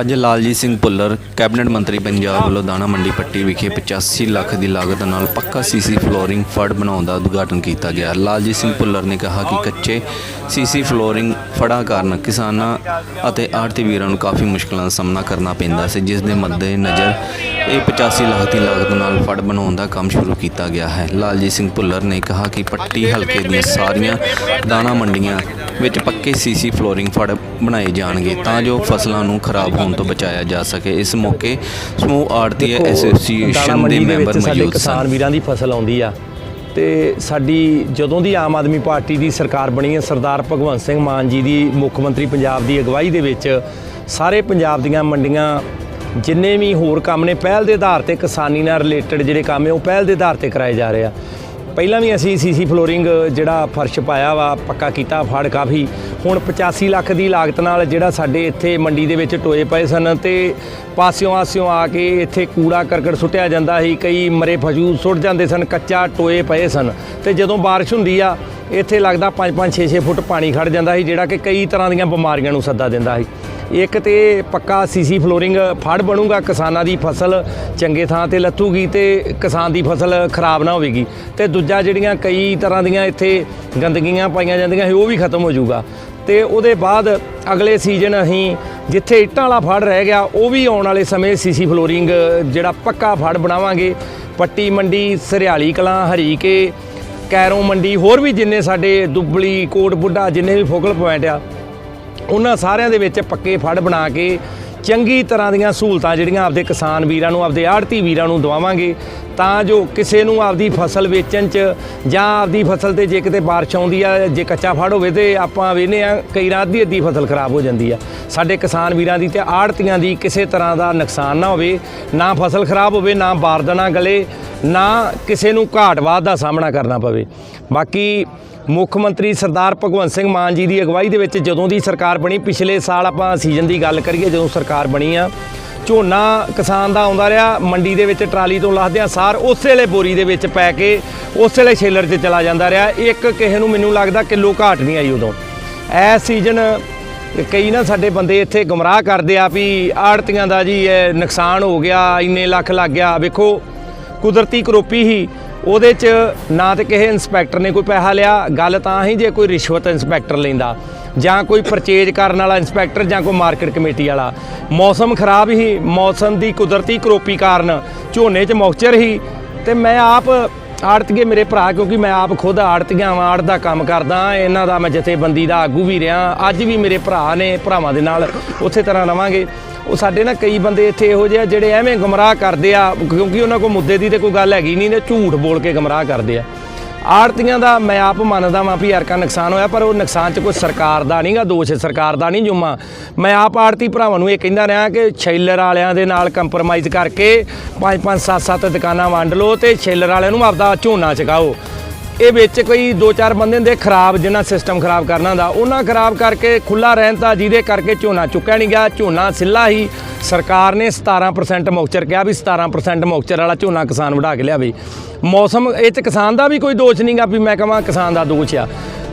ਅੱਜ ਲਾਲਜੀਤ ਸਿੰਘ ਭੁੱਲਰ, ਕੈਬਨਿਟ ਮੰਤਰੀ ਪੰਜਾਬ ਵੱਲੋਂ ਦਾਣਾ ਮੰਡੀ ਪੱਟੀ ਵਿਖੇ 85 ਲੱਖ ਦੀ ਲਾਗਤ ਨਾਲ ਪੱਕਾ ਸੀਸੀ ਫਲੋਰਿੰਗ ਫੜ ਬਣਾਉਣ ਦਾ ਉਦਘਾਟਨ ਕੀਤਾ ਗਿਆ। ਲਾਲਜੀਤ ਸਿੰਘ ਭੁੱਲਰ ਨੇ ਕਿਹਾ ਕਿ ਕੱਚੇ ਸੀਸੀ ਫਲੋਰਿੰਗ ਫੜਾਂ ਕਾਰਨ ਕਿਸਾਨਾਂ ਅਤੇ ਆੜਤੀ ਵੀਰਾਂ ਨੂੰ ਕਾਫੀ ਮੁਸ਼ਕਲਾਂ ਦਾ ਸਾਹਮਣਾ ਕਰਨਾ ਪੈਂਦਾ ਸੀ, ਜਿਸ ਦੇ ਮੱਦੇ ਨਜ਼ਰ ਇਹ 85 ਲੱਖ ਦੀ ਲਾਗਤ ਨਾਲ ਫੜ ਬਣਾਉਣ ਦਾ ਕੰਮ ਸ਼ੁਰੂ ਕੀਤਾ ਗਿਆ ਹੈ। ਲਾਲਜੀਤ ਸਿੰਘ ਭੁੱਲਰ ਨੇ ਕਿਹਾ ਕਿ ਪੱਟੀ ਹਲਕੇ ਦੀਆਂ ਸਾਰੀਆਂ ਦਾਣਾ ਮੰਡੀਆਂ ਵਿੱਚ ਪੱਕੇ ਸੀਸੀ ਫਲੋਰਿੰਗ ਫੜ ਬਣਾਏ ਜਾਣਗੇ ਤਾਂ ਜੋ ਫਸਲਾਂ ਨੂੰ ਖਰਾਬ ਹੋਣ ਤੋਂ ਬਚਾਇਆ ਜਾ ਸਕੇ। ਇਸ ਮੌਕੇ ਸਮੂਹ ਆੜਤੀ ਐਸੋਸੀਏਸ਼ਨ ਦੇ ਮੈਂਬਰ ਮੌਜੂਦ ਕਿਸਾਨ ਸਨ। ਵੀਰਾਂ ਦੀ ਫਸਲ ਆਉਂਦੀ ਆ ਤੇ ਸਾਡੀ ਜਦੋਂ ਦੀ ਆਮ ਆਦਮੀ ਪਾਰਟੀ ਦੀ ਸਰਕਾਰ ਬਣੀ ਹੈ ਸਰਦਾਰ ਭਗਵੰਤ ਸਿੰਘ ਮਾਨ ਜੀ ਦੀ ਮੁੱਖ ਮੰਤਰੀ ਪੰਜਾਬ ਦੀ ਅਗਵਾਈ ਦੇ ਵਿੱਚ ਸਾਰੇ ਪੰਜਾਬ ਦੀਆਂ ਮੰਡੀਆਂ ਜਿੰਨੇ ਵੀ ਹੋਰ ਕੰਮ ਨੇ ਪਹਿਲ ਦੇ ਆਧਾਰ ਤੇ ਕਿਸਾਨੀ ਨਾਲ ਰਿਲੇਟਡ ਜਿਹੜੇ ਕੰਮ ਹੈ ਉਹ ਪਹਿਲ ਦੇ ਆਧਾਰ ਤੇ ਕਰਾਏ ਜਾ ਰਹੇ ਆ। ਪਹਿਲਾਂ ਵੀ ਅਸੀਂ ਸੀਸੀ ਫਲੋਰਿੰਗ ਜਿਹੜਾ ਫਰਸ਼ ਪਾਇਆ ਵਾ ਪੱਕਾ ਕੀਤਾ ਫੜ ਕਾਫੀ ਹੁਣ 85 ਲੱਖ ਦੀ ਲਾਗਤ ਨਾਲ ਜਿਹੜਾ ਸਾਡੇ ਇੱਥੇ ਮੰਡੀ ਦੇ ਵਿੱਚ ਟੋਏ ਪਏ ਸਨ ਤੇ ਪਾਸਿਓਂ ਆਸਿਓਂ ਆ ਕੇ ਇੱਥੇ ਕੂੜਾ ਕਰਕਟ ਸੁੱਟਿਆ ਜਾਂਦਾ ਸੀ, ਕਈ ਮਰੇ ਪਸ਼ੂ ਸੁੱਟ ਜਾਂਦੇ ਸਨ, ਕੱਚਾ ਟੋਏ ਪਏ ਸਨ ਤੇ ਜਦੋਂ ਬਾਰਿਸ਼ ਹੁੰਦੀ ਆ, ਇੱਥੇ ਲੱਗਦਾ 5-5 6-6 ਫੁੱਟ ਪਾਣੀ ਖੜ ਜਾਂਦਾ ਸੀ, ਜਿਹੜਾ ਕਿ ਕਈ ਤਰ੍ਹਾਂ ਦੀਆਂ ਬਿਮਾਰੀਆਂ ਨੂੰ ਸੱਦਾ ਦਿੰਦਾ ਸੀ। ਇੱਕ ਤੇ ਪੱਕਾ ਸੀਸੀ ਫਲੋਰਿੰਗ ਫੜ ਬਣੂਗਾ, ਕਿਸਾਨਾਂ ਦੀ ਫਸਲ ਚੰਗੇ ਥਾਂ ਤੇ ਲੱਥੂਗੀ ਤੇ ਕਿਸਾਨ ਦੀ ਫਸਲ ਖਰਾਬ ਨਾ ਹੋਵੇਗੀ ਤੇ ਦੂਜਾ ਜਿਹੜੀਆਂ ਕਈ ਤਰ੍ਹਾਂ ਦੀਆਂ ਇੱਥੇ ਗੰਦਗੀਆਂ ਪਾਈਆਂ ਜਾਂਦੀਆਂ ਸੀ, ਉਹ ਵੀ ਖਤਮ ਹੋ ਜਾਊਗਾ। ਤੇ ਉਹਦੇ ਬਾਅਦ ਅਗਲੇ ਸੀਜ਼ਨ ਅਸੀਂ ਜਿੱਥੇ ਇੱਟਾਂ ਵਾਲਾ ਫੜ ਰਹਿ ਗਿਆ, ਉਹ ਵੀ ਆਉਣ ਵਾਲੇ ਸਮੇਂ ਸੀਸੀ ਫਲੋਰਿੰਗ ਜਿਹੜਾ ਪੱਕਾ ਫੜ ਬਣਾਵਾਂਗੇ। ਪੱਟੀ ਮੰਡੀ, ਸਰਿਆਲੀ ਕਲਾਂ ਹਰੀਕੇ ਕੈਰੋਂ ਮੰਡੀ, ਹੋਰ ਵੀ ਜਿੰਨੇ ਸਾਡੇ ਦੁੱਬਲੀ, ਕੋਟ ਬੁੱਢਾ, ਜਿੰਨੇ ਵੀ ਫੋਕਲ ਪੁਆਇੰਟ ਆ, ਉਹਨਾਂ ਸਾਰਿਆਂ ਦੇ ਵਿੱਚ ਪੱਕੇ ਫੜ ਬਣਾ ਕੇ ਚੰਗੀ ਤਰ੍ਹਾਂ ਦੀਆਂ ਸਹੂਲਤਾਂ ਜਿਹੜੀਆਂ ਆਪਦੇ ਕਿਸਾਨ ਵੀਰਾਂ ਨੂੰ, ਆਪਦੇ ਆੜਤੀ ਵੀਰਾਂ ਨੂੰ ਦਵਾਵਾਂਗੇ। ਤਾਂ ਜੋ ਕਿਸੇ ਨੂੰ ਆਪਦੀ ਫਸਲ ਵੇਚਣ 'ਚ ਜਾਂ ਆਪਦੀ ਫਸਲ ਤੇ ਜੇ ਕਿਤੇ ਬਾਰਿਸ਼ ਆਉਂਦੀ ਆ, ਜੇ ਕੱਚਾ ਫੜ ਹੋਵੇ ਤੇ ਆਪਾਂ ਵੇਨੇ ਆ, ਕਈ ਰਾਤ ਦੀ ਅੱਧੀ ਫਸਲ ਖਰਾਬ ਹੋ ਜਾਂਦੀ ਆ। ਸਾਡੇ ਕਿਸਾਨ ਵੀਰਾਂ ਦੀ ਤੇ ਆੜਤੀਆਂ ਦੀ ਕਿਸੇ ਤਰ੍ਹਾਂ ਦਾ ਨੁਕਸਾਨ ਨਾ ਹੋਵੇ, ਨਾ ਫਸਲ ਖਰਾਬ ਹੋਵੇ, ਨਾ ਬਾਰਦਾਨਾ ਗਲੇ, ਨਾ ਕਿਸੇ ਨੂੰ ਘਾਟ ਵਾਧ ਦਾ ਸਾਹਮਣਾ ਕਰਨਾ ਪਵੇ। ਬਾਕੀ ਮੁੱਖ ਮੰਤਰੀ ਸਰਦਾਰ ਭਗਵੰਤ ਸਿੰਘ ਮਾਨ ਜੀ ਦੀ ਅਗਵਾਈ ਦੇ ਵਿੱਚ ਜਦੋਂ ਦੀ ਸਰਕਾਰ ਬਣੀ, ਪਿਛਲੇ ਸਾਲ ਆਪਾਂ ਸੀਜ਼ਨ ਦੀ ਗੱਲ ਕਰੀਏ, ਜਦੋਂ ਸਰਕਾਰ ਬਣੀ ਆ ਝੋਨਾ ਕਿਸਾਨ ਦਾ ਆਉਂਦਾ ਰਿਹਾ, ਮੰਡੀ ਦੇ ਵਿੱਚ ਟਰਾਲੀ ਤੋਂ ਲਾਹਦਿਆਂ ਸਾਰ, ਉਸੇ ਵੇਲੇ ਬੋਰੀ ਦੇ ਵਿੱਚ ਪੈ ਕੇ ਉਸੇ ਵੇਲੇ ਛੇਲਰ 'ਚ ਚਲਾ ਜਾਂਦਾ ਰਿਹਾ। ਇੱਕ ਕਿਸੇ ਨੂੰ ਮੈਨੂੰ ਲੱਗਦਾ ਕਿਲੋ ਘਾਟ ਨਹੀਂ ਆਈ ਉਦੋਂ। ਐ ਸੀਜ਼ਨ ਕਈ ਨਾ ਸਾਡੇ ਬੰਦੇ ਇੱਥੇ ਗੁੰਮਰਾਹ ਕਰਦੇ ਆ ਵੀ ਆੜਤੀਆਂ ਦਾ ਜੀ ਇਹ ਨੁਕਸਾਨ ਹੋ ਗਿਆ, ਇੰਨੇ ਲੱਖ ਲੱਗ ਗਿਆ। ਵੇਖੋ, ਕੁਦਰਤੀ ਕਰੋਪੀ ਹੀ ਉਹਦੇ 'ਚ ਨਾ ਤੇ ਕਿਸੇ ਇਨਸਪੈਕਟਰ ਨੇ ਕੋਈ ਪੈਸਾ ਲਿਆ, ਗੱਲ ਤਾਂ ਹੀ ਜੇ ਕੋਈ ਰਿਸ਼ਵਤ ਇਨਸਪੈਕਟਰ ਲੈਂਦਾ, ਜਾਂ ਕੋਈ ਪਰਚੇਜ ਕਰਨ ਵਾਲਾ ਇਨਸਪੈਕਟਰ ਜਾਂ ਕੋਈ ਮਾਰਕੀਟ ਕਮੇਟੀ ਵਾਲਾ। ਮੌਸਮ ਖਰਾਬ ਹੀ, ਮੌਸਮ ਦੀ ਕੁਦਰਤੀ ਕਰੋਪੀ ਕਾਰਨ ਝੋਨੇ 'ਚ ਮੌਕਚਰ ਹੀ, ਤੇ ਮੈਂ ਆਪ ਆੜਤੀਏ ਮੇਰੇ ਭਰਾ, ਕਿਉਂਕਿ ਮੈਂ ਆਪ ਖੁਦ ਆੜਤੀਆਂ ਵਾਂ ਆੜ ਦਾ ਕੰਮ ਕਰਦਾ ਇਹਨਾਂ ਦਾ ਮੈਂ ਜਥੇਬੰਦੀ ਦਾ ਆਗੂ ਵੀ ਰਿਹਾ, ਅੱਜ ਵੀ ਮੇਰੇ ਭਰਾ ਨੇ, ਭਰਾਵਾਂ ਦੇ ਨਾਲ, ਉਸੇ ਤਰ੍ਹਾਂ ਰਵਾਂਗੇ। ਉਹ ਸਾਡੇ ਨਾ ਕਈ ਬੰਦੇ ਇੱਥੇ ਇਹੋ ਜਿਹੇ ਆ ਜਿਹੜੇ ਐਵੇਂ ਗੁੰਮਰਾਹ ਕਰਦੇ ਆ, ਕਿਉਂਕਿ ਉਹਨਾਂ ਕੋਲ ਮੁੱਦੇ ਦੀ ਤੇ ਕੋਈ ਗੱਲ ਹੈਗੀ ਨਹੀਂ ਨੇ ਝੂਠ ਬੋਲ ਕੇ ਗੁੰਮਰਾਹ ਕਰਦੇ ਆ। ਆੜਤੀਆਂ ਦਾ ਮੈਂ ਆਪ ਮੰਨਦਾ ਵਾਂ ਵੀ ਯਾਰ ਨੁਕਸਾਨ ਹੋਇਆ, ਪਰ ਉਹ ਨੁਕਸਾਨ 'ਚ ਕੋਈ ਸਰਕਾਰ ਦਾ ਨਹੀਂਗਾ ਦੋਸ਼ ਸਰਕਾਰ ਦਾ ਨਹੀਂ ਜੁਮਾ। ਮੈਂ ਆਪ ਆੜਤੀ ਭਰਾਵਾਂ ਨੂੰ ਇਹ ਕਹਿੰਦਾ ਰਿਹਾ ਕਿ ਛੇਲਰ ਵਾਲਿਆਂ ਦੇ ਨਾਲ ਕੰਪਰੋਮਾਈਜ਼ ਕਰਕੇ ਪੰਜ ਪੰਜ, ਸੱਤ ਸੱਤ ਦੁਕਾਨਾਂ ਵੰਡ ਲਓ ਤੇ ਛੇਲਰ ਵਾਲਿਆਂ ਨੂੰ ਆਪਦਾ ਝੋਨਾ ਚਕਾਓ ਇਹ ਵਿੱਚ ਕੋਈ ਦੋ ਚਾਰ ਬੰਦੇ ਹੁੰਦੇ ਖਰਾਬ ਜਿਨ੍ਹਾਂ ਸਿਸਟਮ ਖਰਾਬ ਕਰਨਾ ਦਾ ਉਹਨਾਂ ਖਰਾਬ ਕਰਕੇ ਖੁੱਲਾ ਰਹਿਣ ਤਾਂ ਜਿਹਦੇ ਕਰਕੇ ਝੋਨਾ ਚੁੱਕਿਆ ਨਹੀਂ ਗਿਆ, ਝੋਨਾ ਸਿੱਲਾ ਹੀ। ਸਰਕਾਰ ਨੇ 17% ਮੌਕਚਰ ਕਿਹਾ ਵੀ 17% ਮੌਕਚਰ ਵਾਲਾ ਝੋਨਾ ਕਿਸਾਨ ਵਢਾ ਕੇ ਲਿਆਵੇ। ਮੌਸਮ, ਇਹ ਚ ਕਿਸਾਨ ਦਾ ਵੀ ਕੋਈ ਦੋਸ਼ ਨਹੀਂਗਾ ਵੀ ਮੈਂ ਕਹਾਂ ਕਿਸਾਨ ਦਾ ਦੋਸ਼ ਆ।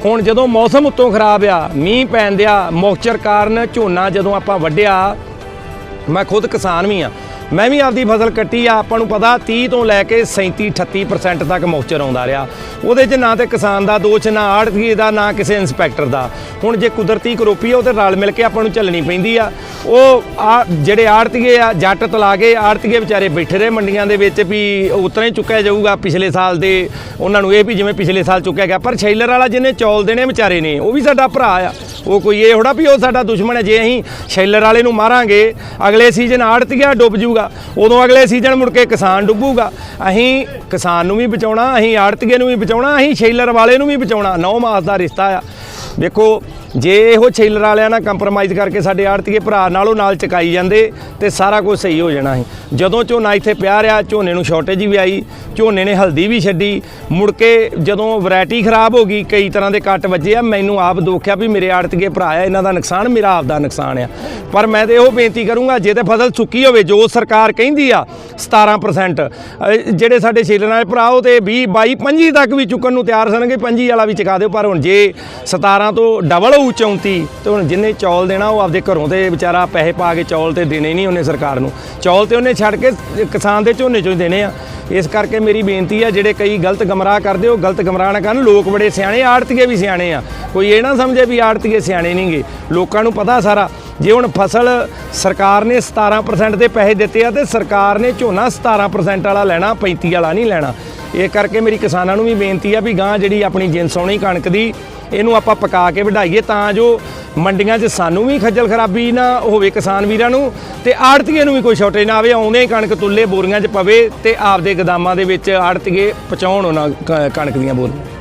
ਹੁਣ ਜਦੋਂ ਮੌਸਮ ਉੱਤੋਂ ਖਰਾਬ ਆ, ਮੀਂਹ ਪੈਣ ਦਿਆ, ਮੌਕਚਰ ਕਾਰਨ ਝੋਨਾ ਜਦੋਂ ਆਪਾਂ ਵੱਢਿਆ, ਮੈਂ ਖੁਦ ਕਿਸਾਨ ਵੀ ਆ। ਮੈਂ ਵੀ ਆਪਦੀ ਫਸਲ ਕੱਟੀ ਆ, ਆਪਾਂ ਨੂੰ ਪਤਾ 30 ਤੋਂ ਲੈ ਕੇ 37 38% ਤੱਕ ਮੌਚਰ ਆਉਂਦਾ ਰਿਹਾ। ਉਹਦੇ 'ਚ ਨਾ ਤੇ ਕਿਸਾਨ ਦਾ ਦੋਸ਼ ਨਾ ਆੜਤੀਏ ਦਾ, ਨਾ ਕਿਸੇ ਇਨਸਪੈਕਟਰ ਦਾ। ਹੁਣ ਜੇ ਕੁਦਰਤੀ ਕਰੋਪੀ ਆ ਉਹ ਤੇ ਰਲ ਮਿਲ ਕੇ ਆਪਾਂ ਨੂੰ ਚੱਲਣੀ ਪੈਂਦੀ ਆ। ਉਹ ਆ ਜਿਹੜੇ ਆੜਤੀਏ ਆ, ਜੱਟ ਤਲਾ ਕੇ ਆੜਤੀਏ ਵਿਚਾਰੇ ਬੈਠੇ ਰਹੇ ਮੰਡੀਆਂ ਦੇ ਵਿੱਚ ਵੀ ਉਤਰਾ ਹੀ ਚੁੱਕਿਆ ਜਾਊਗਾ ਪਿਛਲੇ ਸਾਲ ਦੇ। ਉਹਨਾਂ ਨੂੰ ਇਹ ਵੀ ਜਿਵੇਂ ਪਿਛਲੇ ਸਾਲ ਚੁੱਕਿਆ ਗਿਆ। ਪਰ ਸ਼ੈਲਰ ਵਾਲਾ ਜਿਹਨੇ ਚੌਲ ਦੇਣੇ ਵਿਚਾਰੇ ਨੇ, ਉਹ ਵੀ ਸਾਡਾ ਭਰਾ ਆ। ਉਹ ਕੋਈ ਇਹ ਥੋੜਾ ਵੀ ਉਹ ਸਾਡਾ ਦੁਸ਼ਮਣ ਹੈ, ਜੇ ਅਸੀਂ ਸ਼ੈਲਰ ਵਾਲੇ ਨੂੰ ਮਾਰਾਂਗੇ, ਅਗਲੇ ਸੀਜ਼ਨ ਆੜਤੀਆ ਡੁੱਬ ਜਾਊਗਾ। ਉਦੋਂ ਅਗਲੇ ਸੀਜ਼ਨ ਮੁੜ ਕੇ ਕਿਸਾਨ ਡੁੱਬੂਗਾ। ਅਸੀਂ ਕਿਸਾਨ ਨੂੰ ਵੀ ਬਚਾਉਣਾ, ਅਸੀਂ ਆੜਤੀਏ ਨੂੰ ਵੀ ਬਚਾਉਣਾ, ਅਸੀਂ ਸ਼ੈਲਰ ਵਾਲੇ ਨੂੰ ਵੀ ਬਚਾਉਣਾ। ਨੌ ਮਾਸ ਦਾ ਰਿਸ਼ਤਾ ਆ। ਵੇਖੋ ਜੇ ਇਹੋ ਛੇਲਰ ਵਾਲਿਆਂ ਨਾਲ ਕੰਪਰੋਮਾਈਜ਼ ਕਰਕੇ ਸਾਡੇ ਆੜਤੀਏ ਭਰਾ ਨਾਲੋਂ ਨਾਲ ਚਕਾਈ ਜਾਂਦੇ ਤੇ ਸਾਰਾ ਕੁਝ ਸਹੀ ਹੋ ਜਾਣਾ ਸੀ। ਜਦੋਂ ਝੋਨਾ ਇੱਥੇ ਪਿਆ ਰਿਹਾ, ਝੋਨੇ ਨੂੰ ਸ਼ਾਰਟੇਜ ਵੀ ਆਈ, ਝੋਨੇ ਨੇ ਹਲਦੀ ਵੀ ਛੱਡੀ। ਮੁੜ ਕੇ ਜਦੋਂ ਵੈਰਾਈਟੀ ਖਰਾਬ ਹੋ ਗਈ, ਕਈ ਤਰ੍ਹਾਂ ਦੇ ਕੱਟ ਵੱਜੇ ਆ। ਮੈਨੂੰ ਆਪ ਦੋਖਿਆ ਵੀ ਮੇਰੇ ਆੜਤੀਏ ਭਰਾ ਆ, ਇਹਨਾਂ ਦਾ ਨੁਕਸਾਨ ਮੇਰਾ ਆਪ ਦਾ ਨੁਕਸਾਨ ਆ। ਪਰ ਮੈਂ ਤੇ ਉਹ ਬੇਨਤੀ ਕਰੂੰਗਾ, ਜੇ ਤੇ ਫਸਲ ਸੁੱਕੀ ਹੋਵੇ, ਜੋ ਸਰਕਾਰ ਕਹਿੰਦੀ ਆ 17% ਜਿਹੜੇ ਸਾਡੇ ਛੇਲਰਾਂ ਵਾਲੇ ਭਰਾ, ਉਹ ਤੇ 20 22 25 ਤੱਕ ਵੀ ਚੁੱਕਣ ਨੂੰ ਤਿਆਰ ਸਨਗੇ 25 ਵਾਲਾ ਵੀ ਚੁਕਾ ਦਿਓ। ਪਰ ਹੁਣ ਜੇ 17 17 ਤੋਂ ਡਬਲ ਹੋਊ 34 ਤੇ ਹੁਣ ਜਿੰਨੇ ਚੌਲ ਦੇਣਾ, ਉਹ ਆਪਦੇ ਘਰੋਂ ਤੇ ਵਿਚਾਰਾ ਪੈਸੇ ਪਾ ਕੇ ਚੌਲ ਤੇ ਦੇਣੇ ਨਹੀਂ ਉਹਨੇ ਸਰਕਾਰ ਨੂੰ। ਚੌਲ ਤੇ ਉਹਨੇ ਛੱਡ ਕੇ ਕਿਸਾਨ ਦੇ ਝੋਨੇ ਚੋਂ ਹੀ ਦੇਣੇ ਆ। ਇਸ ਕਰਕੇ ਮੇਰੀ ਬੇਨਤੀ ਆ, ਜਿਹੜੇ ਕਈ ਗਲਤ ਗਮਰਾਹ ਕਰਦੇ, ਉਹ ਗਲਤ ਗਮਰਾਹ ਨਾ ਕਰਨ। ਲੋਕ ਬੜੇ ਸਿਆਣੇ, ਆੜਤੀਏ ਵੀ ਸਿਆਣੇ ਆ। ਕੋਈ ਇਹ ਨਾ ਸਮਝੇ ਵੀ ਆੜਤੀਏ ਸਿਆਣੇ ਨਹੀਂਗੇ ਲੋਕਾਂ ਨੂੰ ਪਤਾ ਸਾਰਾ, ਜੇ ਹੁਣ ਫਸਲ ਸਰਕਾਰ ਨੇ 17% ਦੇ ਪੈਸੇ ਦਿੱਤੇ ਆ, ਤੇ ਸਰਕਾਰ ਨੇ ਝੋਨਾ 17% ਵਾਲਾ ਲੈਣਾ 35 ਵਾਲਾ ਨਹੀਂ ਲੈਣਾ। ਇਹ ਕਰਕੇ ਮੇਰੀ ਕਿਸਾਨਾਂ ਨੂੰ ਵੀ ਬੇਨਤੀ ਆ ਵੀ ਗਾਂ ਜਿਹੜੀ ਆਪਣੀ ਜਿੰਸ ਆਉਣੀ ਕਣਕ ਦੀ, ਇਹਨੂੰ ਆਪਾਂ ਪਕਾ ਕੇ ਵਢਾਈਏ, ਤਾਂ ਜੋ ਮੰਡੀਆਂ 'ਚ ਸਾਨੂੰ ਵੀ ਖੱਜਲ ਖਰਾਬੀ ਨਾ ਹੋਵੇ ਕਿਸਾਨ ਵੀਰਾਂ ਨੂੰ ਤੇ ਆੜਤੀਏ ਨੂੰ ਵੀ ਕੋਈ ਛੋਟੇ ਨਾ ਆਵੇ, ਆਉਂਦੇ ਹੀ ਕਣਕ ਤੁੱਲੇ ਬੋਰੀਆਂ 'ਚ ਪਵੇ ਤੇ ਆਪਦੇ ਗਦਾਮਾਂ ਦੇ ਵਿੱਚ ਆੜਤੀਏ ਪਹੁੰਚਾਉਣ ਉਹਨਾਂ ਕ- ਕਣਕ ਦੀਆਂ ਬੋਰੀਆਂ।